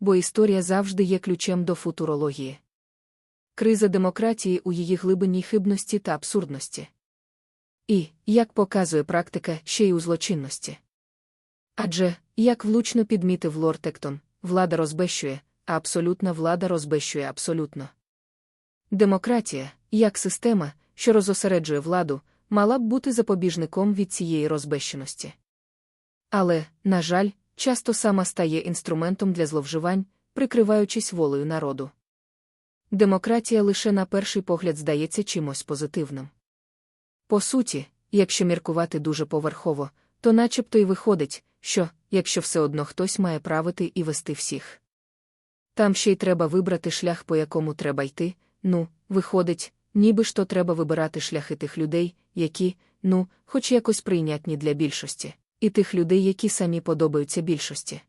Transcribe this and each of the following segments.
бо історія завжди є ключем до футурології. Криза демократії у її глибинній хибності та абсурдності. І, як показує практика, ще й у злочинності. Адже, як влучно підмітив лорд Ектон, влада розбещує, а абсолютна влада розбещує абсолютно. Демократія, як система, що розосереджує владу, мала б бути запобіжником від цієї розбещеності. Але, на жаль, часто сама стає інструментом для зловживань, прикриваючись волею народу. Демократія лише на перший погляд здається чимось позитивним. По суті, якщо міркувати дуже поверхово, то начебто й виходить, що, якщо все одно хтось має правити і вести всіх. Там ще й треба вибрати шлях, по якому треба йти, ну, виходить, ніби ж то треба вибирати шляхи тих людей, які, ну, хоч якось прийнятні для більшості, і тих людей, які самі подобаються більшості.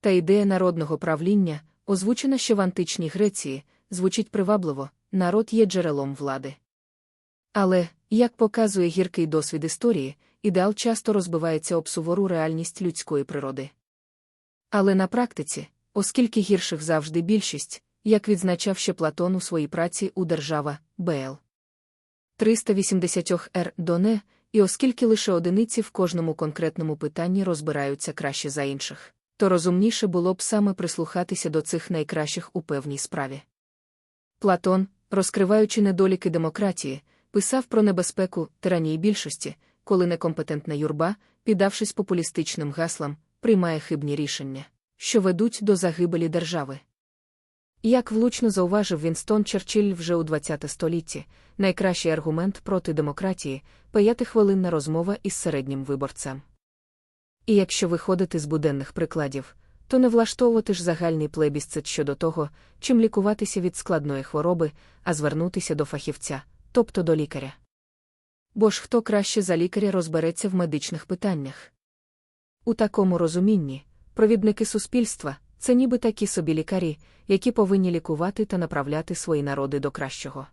Та ідея народного правління, озвучена ще в античній Греції, звучить привабливо, народ є джерелом влади. Але, як показує гіркий досвід історії, ідеал часто розбивається об сувору реальність людської природи. Але на практиці, оскільки гірших завжди більшість, як відзначав ще Платон у своїй праці у держава БЛ. 380 р доне, і оскільки лише одиниці в кожному конкретному питанні розбираються краще за інших, то розумніше було б саме прислухатися до цих найкращих у певній справі. Платон, розкриваючи недоліки демократії, писав про небезпеку тиранії більшості, коли некомпетентна юрба, піддавшись популістичним гаслам, приймає хибні рішення, що ведуть до загибелі держави. Як влучно зауважив Вінстон Черчилль вже у ХХ столітті, найкращий аргумент проти демократії п'ятихвилинна розмова із середнім виборцем. І якщо виходити з буденних прикладів, то не влаштовувати ж загальний плебісцит щодо того, чим лікуватися від складної хвороби, а звернутися до фахівця, тобто до лікаря. Бо ж хто краще за лікаря розбереться в медичних питаннях? У такому розумінні, провідники суспільства це ніби такі собі лікарі, які повинні лікувати та направляти свої народи до кращого.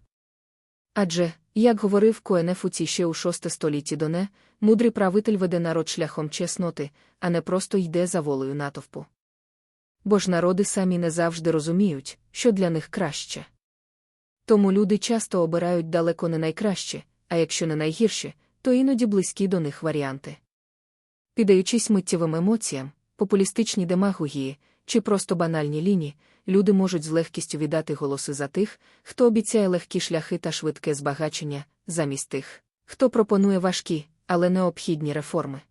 Адже, як говорив Коенефуці ще у VI столітті доне, мудрий правитель веде народ шляхом чесноти, а не просто йде за волею натовпу. Бо ж народи самі не завжди розуміють, що для них краще. Тому люди часто обирають далеко не найкраще, а якщо не найгірше, то іноді близькі до них варіанти. Піддаючись миттєвим емоціям, популістичній демагогії чи просто банальні лінії, люди можуть з легкістю віддати голоси за тих, хто обіцяє легкі шляхи та швидке збагачення, замість тих, хто пропонує важкі, але необхідні реформи.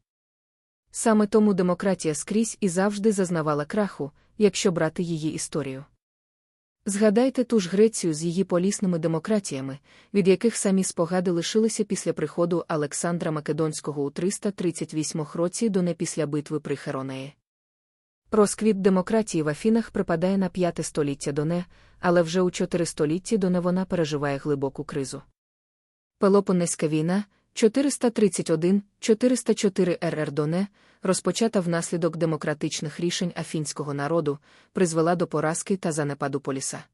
Саме тому демократія скрізь і завжди зазнавала краху, якщо брати її історію. Згадайте ту ж Грецію з її полісними демократіями, від яких самі спогади лишилися після приходу Олександра Македонського у 338 році до не після битви при Херонеї. Розквіт демократії в Афінах припадає на п'яте століття до не, але вже у чотири столітті до не вона переживає глибоку кризу. Пелопонеська війна 431-404 РР Доне, розпочата внаслідок демократичних рішень афінського народу, призвела до поразки та занепаду поліса.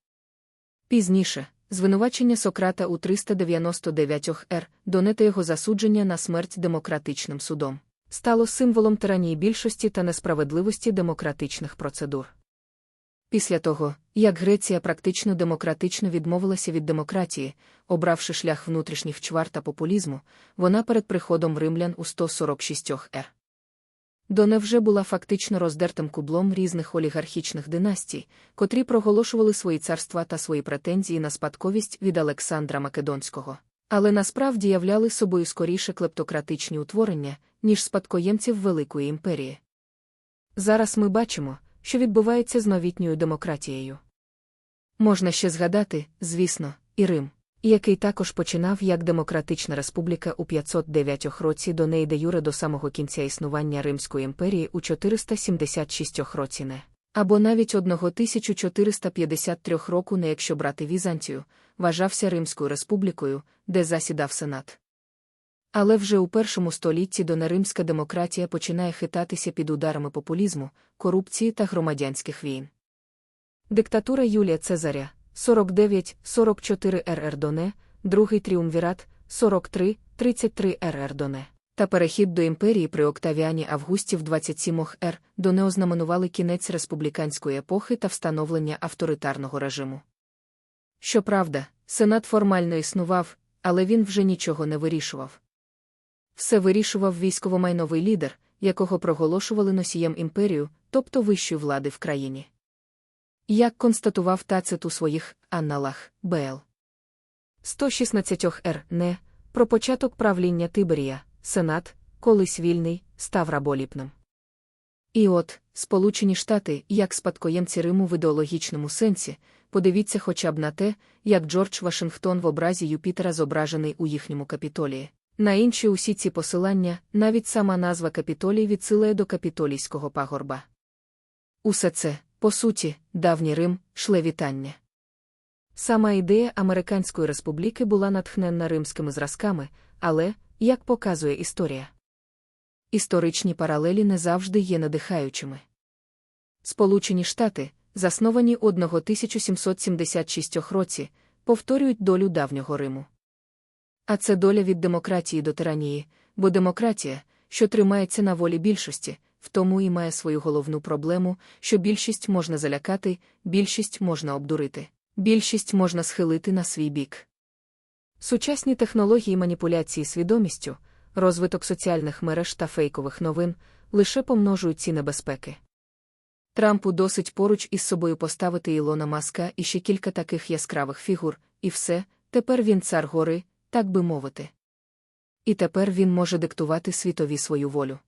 Пізніше, звинувачення Сократа у 399 р, Доне та його засудження на смерть демократичним судом стало символом тиранії більшості та несправедливості демократичних процедур. Після того, як Греція практично демократично відмовилася від демократії, обравши шлях внутрішніх чвар та популізму, вона перед приходом римлян у 146 р. Доне вже була фактично роздертим кублом різних олігархічних династій, котрі проголошували свої царства та свої претензії на спадковість від Олександра Македонського, але насправді являли собою скоріше клептократичні утворення, ніж спадкоємців Великої імперії. Зараз ми бачимо, що відбувається з новітньою демократією. Можна ще згадати, звісно, і Рим, який також починав як Демократична Республіка у 509 році до неї де юре до самого кінця існування Римської імперії у 476 році не. Або навіть 1453 року не якщо брати Візантію, вважався Римською республікою, де засідав Сенат. Але вже у першому столітті донаримська демократія починає хитатися під ударами популізму, корупції та громадянських війн. Диктатура Юлія Цезаря 49-44 РР Доне, другий тріумвірат 43-33 РР Доне. Та перехід до імперії при Октавіані Августів 27 р до неознаменували кінець республіканської епохи та встановлення авторитарного режиму. Щоправда, сенат формально існував, але він вже нічого не вирішував. Все вирішував військово-майновий лідер, якого проголошували носієм імперію, тобто вищої влади в країні. Як констатував Тацит у своїх анналах БЛ 116 р. Не, про початок правління Тиберія, Сенат, колись вільний, став раболіпним. І от, Сполучені Штати, як спадкоємці Риму в ідеологічному сенсі, подивіться хоча б на те, як Джордж Вашингтон в образі Юпітера зображений у їхньому капітолії. На інші усі ці посилання, навіть сама назва капітолій відсилає до капітолійського пагорба. Усе це, по суті, давній Рим, шле вітання. Сама ідея Американської республіки була натхненна римськими зразками, але, як показує історія, історичні паралелі не завжди є надихаючими. Сполучені Штати, засновані 1776 році, повторюють долю давнього Риму. А це доля від демократії до тиранії, бо демократія, що тримається на волі більшості, в тому і має свою головну проблему, що більшість можна залякати, більшість можна обдурити, більшість можна схилити на свій бік. Сучасні технології маніпуляції свідомістю, розвиток соціальних мереж та фейкових новин лише помножують ці небезпеки. Трампу досить поруч із собою поставити Ілона Маска і ще кілька таких яскравих фігур, і все, тепер він цар гори, так би мовити. І тепер він може диктувати світові свою волю.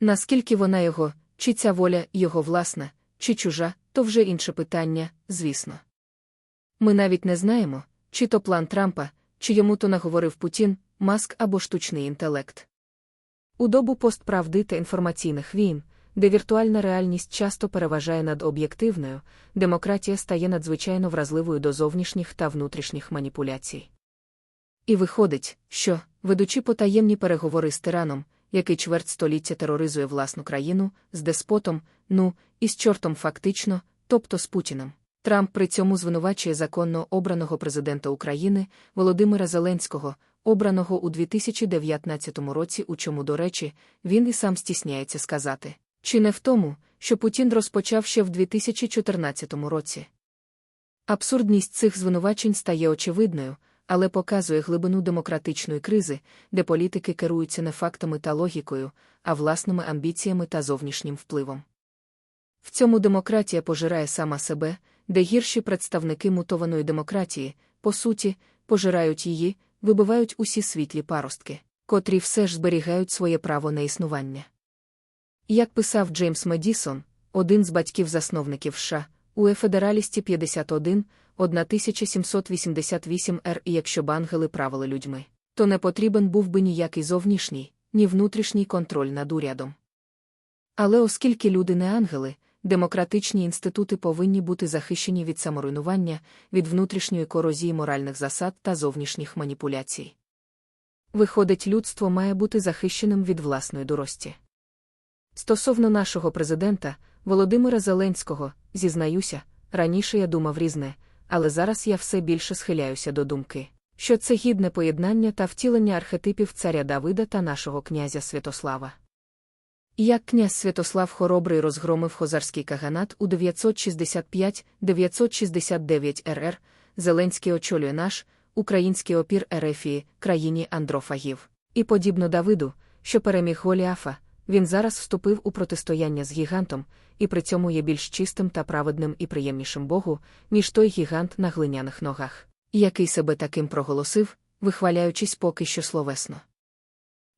Наскільки вона його, чи ця воля його власна, чи чужа, то вже інше питання, звісно. Ми навіть не знаємо, чи то план Трампа, чи йому то наговорив Путін, маск або штучний інтелект. У добу постправди та інформаційних війн, де віртуальна реальність часто переважає над об'єктивною, демократія стає надзвичайно вразливою до зовнішніх та внутрішніх маніпуляцій. І виходить, що, ведучи потаємні переговори з тираном, який чверть століття тероризує власну країну, з деспотом, ну, і з чортом фактично, тобто з Путіним. Трамп при цьому звинувачує законно обраного президента України Володимира Зеленського, обраного у 2019 році, у чому, до речі, він і сам стісняється сказати. Чи не в тому, що Путін розпочав ще в 2014 році? Абсурдність цих звинувачень стає очевидною, але показує глибину демократичної кризи, де політики керуються не фактами та логікою, а власними амбіціями та зовнішнім впливом. В цьому демократія пожирає сама себе, де гірші представники мутованої демократії, по суті, пожирають її, вибивають усі світлі паростки, котрі все ж зберігають своє право на існування. Як писав Джеймс Медісон, один з батьків-засновників США, у Федералісті 51, 1788 р. І якщо б ангели правили людьми, то не потрібен був би ніякий зовнішній, ні внутрішній контроль над урядом. Але оскільки люди не ангели, демократичні інститути повинні бути захищені від саморуйнування, від внутрішньої корозії моральних засад та зовнішніх маніпуляцій. Виходить, людство має бути захищеним від власної дурості. Стосовно нашого президента, Володимира Зеленського, зізнаюся, раніше я думав різне, але зараз я все більше схиляюся до думки, що це гідне поєднання та втілення архетипів царя Давида та нашого князя Святослава. Як князь Святослав Хоробрий розгромив хозарський каганат у 965-969 РР, Зеленський очолює наш, український опір Ерефії, країні Андрофагів. І подібно Давиду, що переміг Голіафа, він зараз вступив у протистояння з гігантом, і при цьому є більш чистим та праведним і приємнішим Богу, ніж той гігант на глиняних ногах, який себе таким проголосив, вихваляючись поки що словесно.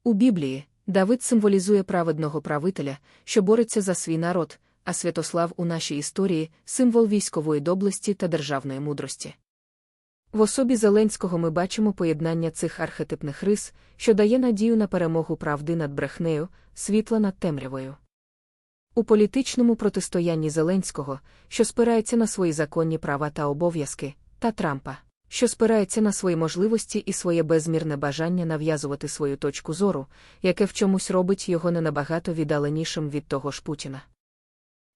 У Біблії Давид символізує праведного правителя, що бореться за свій народ, а Святослав у нашій історії символ військової доблесті та державної мудрості. В особі Зеленського ми бачимо поєднання цих архетипних рис, що дає надію на перемогу правди над брехнею, світла над темрявою. У політичному протистоянні Зеленського, що спирається на свої законні права та обов'язки, та Трампа, що спирається на свої можливості і своє безмірне бажання нав'язувати свою точку зору, яке в чомусь робить його не набагато віддаленішим від того ж Путіна.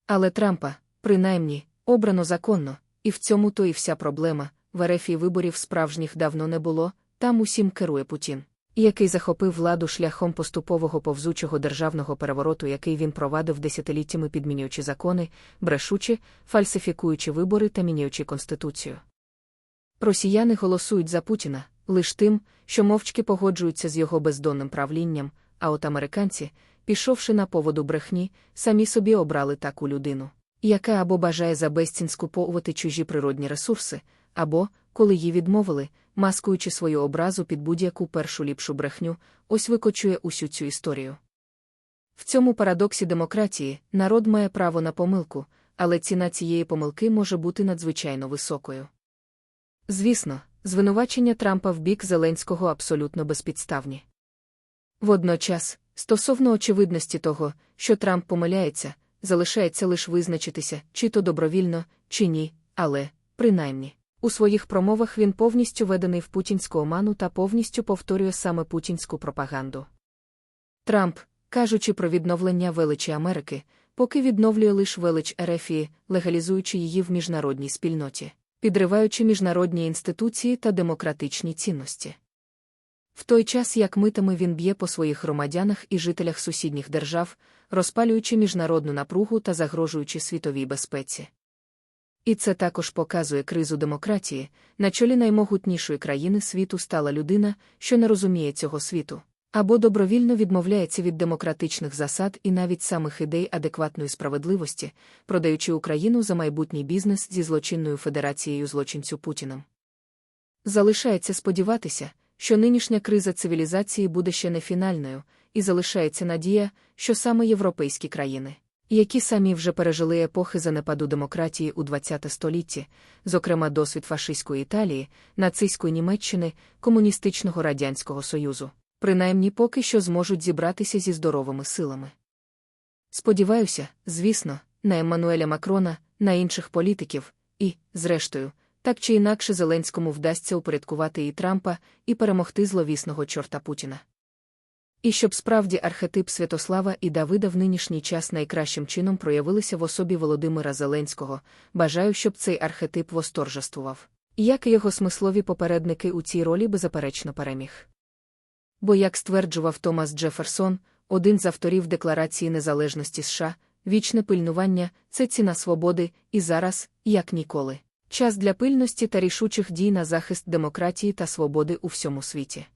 Але Трампа, принаймні, обрано законно, і в цьому то і вся проблема в Ерефії виборів справжніх давно не було, там усім керує Путін. який захопив владу шляхом поступового повзучого державного перевороту, який він провадив десятиліттями підмінюючи закони, брешучи, фальсифікуючи вибори та міняючи конституцію. Росіяни голосують за Путіна лиш тим, що мовчки погоджуються з його бездонним правлінням, а от американці, пішовши на поводу брехні, самі собі обрали таку людину, яка або бажає за безцінь скуповувати чужі природні ресурси, або, коли їй відмовили, маскуючи свою образу під будь-яку першу ліпшу брехню, ось викочує усю цю історію. В цьому парадоксі демократії народ має право на помилку, але ціна цієї помилки може бути надзвичайно високою. Звісно, звинувачення Трампа в бік Зеленського абсолютно безпідставні. Водночас, стосовно очевидності того, що Трамп помиляється, залишається лише визначитися, чи то добровільно, чи ні, але, принаймні, у своїх промовах він повністю ведений в путінську оману та повністю повторює саме путінську пропаганду. Трамп, кажучи про відновлення величі Америки, поки відновлює лише велич Ерефії, легалізуючи її в міжнародній спільноті, підриваючи міжнародні інституції та демократичні цінності. В той час, як митами він б'є по своїх громадянах і жителях сусідніх держав, розпалюючи міжнародну напругу та загрожуючи світовій безпеці. І це також показує кризу демократії, на чолі наймогутнішої країни світу стала людина, що не розуміє цього світу, або добровільно відмовляється від демократичних засад і навіть самих ідей адекватної справедливості, продаючи Україну за майбутній бізнес зі злочинною федерацією злочинцю Путіним. Залишається сподіватися, що нинішня криза цивілізації буде ще не фінальною, і залишається надія, що саме європейські країни які самі вже пережили епохи занепаду демократії у ХХ столітті, зокрема досвід фашистської Італії, нацистської Німеччини, комуністичного Радянського Союзу, принаймні поки що зможуть зібратися зі здоровими силами. Сподіваюся, звісно, на Еммануеля Макрона, на інших політиків, і, зрештою, так чи інакше Зеленському вдасться упорядкувати і Трампа, і перемогти зловісного чорта Путіна. І щоб справді архетип Святослава і Давида в нинішній час найкращим чином проявилися в особі Володимира Зеленського, бажаю, щоб цей архетип восторжествував. Як і його смислові попередники у цій ролі беззаперечно переміг. Бо, як стверджував Томас Джеферсон, один з авторів Декларації Незалежності США, вічне пильнування це ціна свободи, і зараз, як ніколи, час для пильності та рішучих дій на захист демократії та свободи у всьому світі.